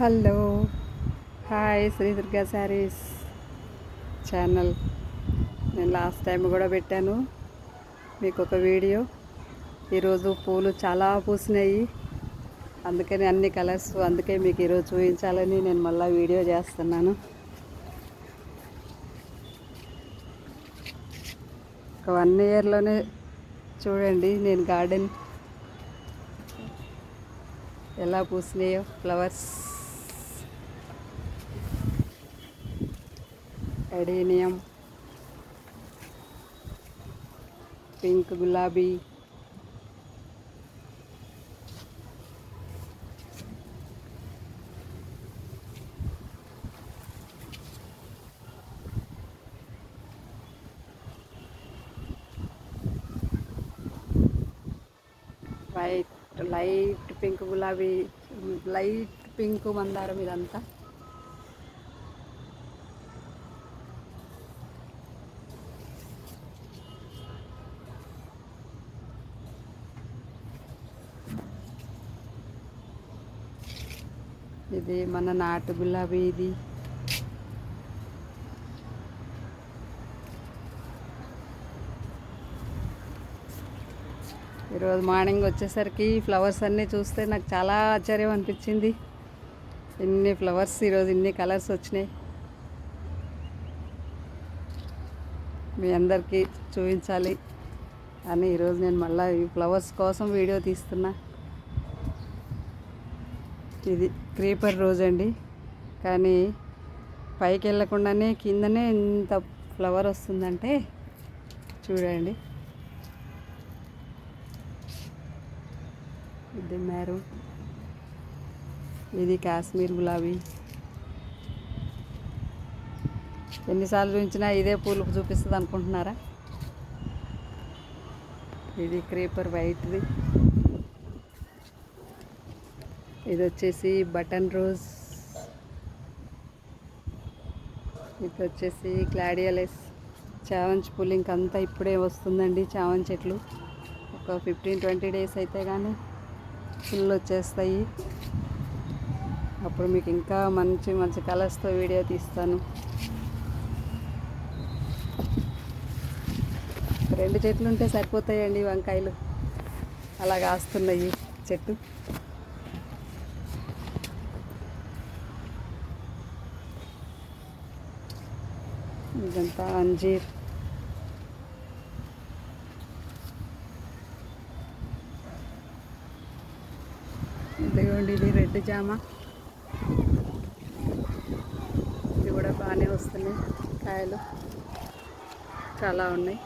Hello. Hi Sri Durga sarees channel. నేను last time కూడా పెట్టాను మీకు ఒక వీడియో. ఈరోజు పూలు చాలా పూసినాయి. అందుకని అన్ని కలర్స్ అందుకే మీకు ఈరోజు చూపించాలని నేను మళ్ళీ వీడియో చేస్తున్నాను. ఒక వన్ ఇయర్లోనే చూడండి నేను గార్డెన్ ఎలా పూసినాయో ఫ్లవర్స్. ఎడేనియం పింక్ గులాబీ వైట్ లైట్ పింక్ గులాబీ లైట్ పింక్ మందారం ఇదంతా. ఇది మన నాటు గులాబీ ఇది. ఈరోజు మార్నింగ్ వచ్చేసరికి ఫ్లవర్స్ అన్నీ చూస్తే నాకు చాలా ఆశ్చర్యం అనిపించింది. ఇన్ని ఫ్లవర్స్ ఈరోజు ఇన్ని కలర్స్ వచ్చినాయి. మీ అందరికీ చూపించాలి అని ఈరోజు నేను మళ్ళీ ఈ ఫ్లవర్స్ కోసం వీడియో తీస్తున్నా. ఇది క్రీపర్ రోజ్ అండి కానీ పైకి వెళ్ళకుండానే కిందనే ఇంత ఫ్లవర్ వస్తుందంటే చూడండి. ఇది ఇది కాశ్మీర్ గులాబీ. ఎన్నిసార్లు చూపించినా ఇదే పూలు చూపిస్తుంది అనుకుంటున్నారా ఇది క్రీపర్ వైట్ది ఇది వచ్చేసి బటన్ రోజ్. ఇది వచ్చేసి క్లాడియలెస్ చావంచ్ పూలు ఇంకంతా ఇప్పుడే వస్తుందండి చామంతి చెట్లు. ఒక ఫిఫ్టీన్ ట్వంటీ డేస్ అయితే కానీ ఫుల్ వచ్చేస్తాయి. అప్పుడు మీకు ఇంకా మంచి మంచి కలర్స్తో వీడియో తీస్తాను. రెండు చెట్లు ఉంటే సరిపోతాయండి వంకాయలు. అలా కాస్తున్నాయి చెట్టు. ఇదంతా అంజీర్. ఇదిగోండి ఇది రెడ్ జామ. ఇది కూడా బాగానే వస్తున్నాయి కాయలు. చాలా ఉన్నాయి.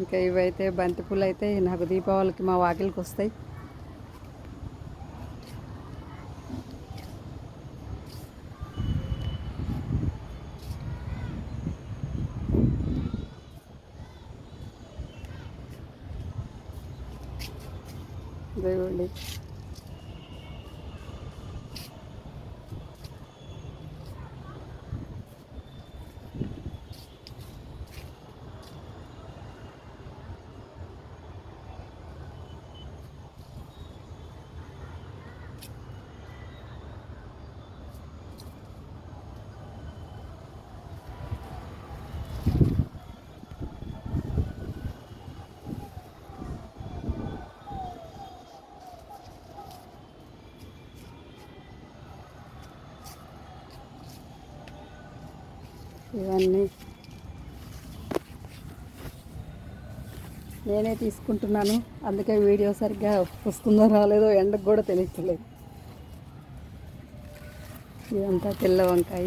ఇంకా ఇవైతే బంతిపూలు అయితే నాకు దీపావళికి మా వాకిలికి వస్తాయి. ఇదిగోండి. ఇవన్నీ. నేనే తీసుకుంటున్నాను. అందుకే వీడియో సరిగ్గా వస్తుందో రాలేదో ఎండకు కూడా తెలియట్లేదు. ఇదంతా తెల్ల వంకాయ.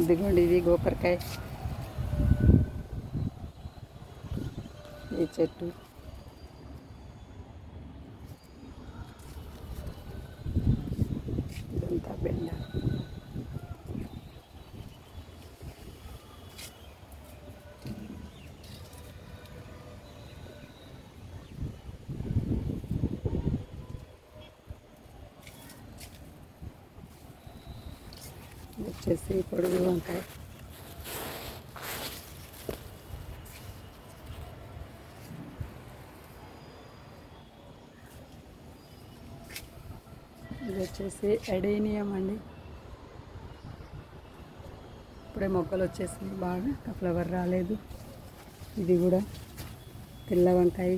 ఇదిగోండి ఇది గోకరకాయ. ఈ చెట్టు. వచ్చేసి పొడుగు వంకాయ. ఇది వచ్చేసి ఎడేనియం అండి. ఇప్పుడే మొక్కలు వచ్చేసి బాగా ఫ్లవర్ రాలేదు. ఇది కూడా తెల్ల వంకాయ.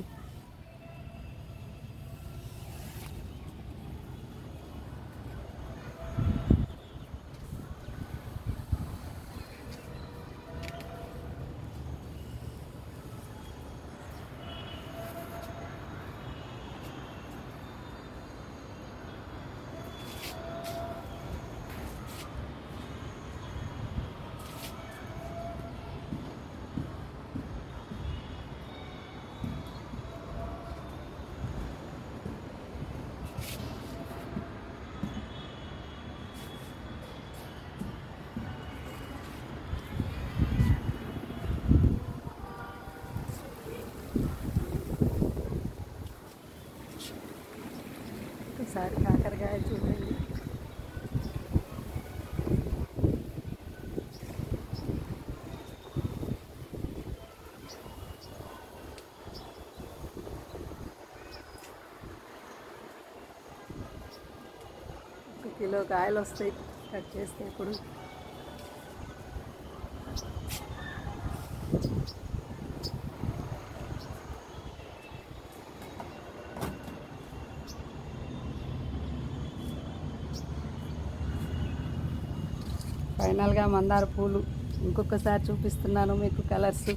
ఒకసారి కాకరకాయ చూడండి. ఒక కిలో కాయలు వస్తాయి. కట్ చేస్తే ఇప్పుడు ఫైనల్గా మందార పూలు ఇంకొకసారి చూపిస్తున్నాను మీకు కలర్స్.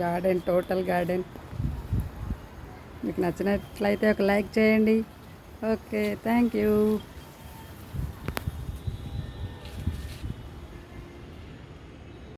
Garden total garden. మీకు నచ్చినట్లయితే ఒక లైక్ చేయండి. Okay thank you.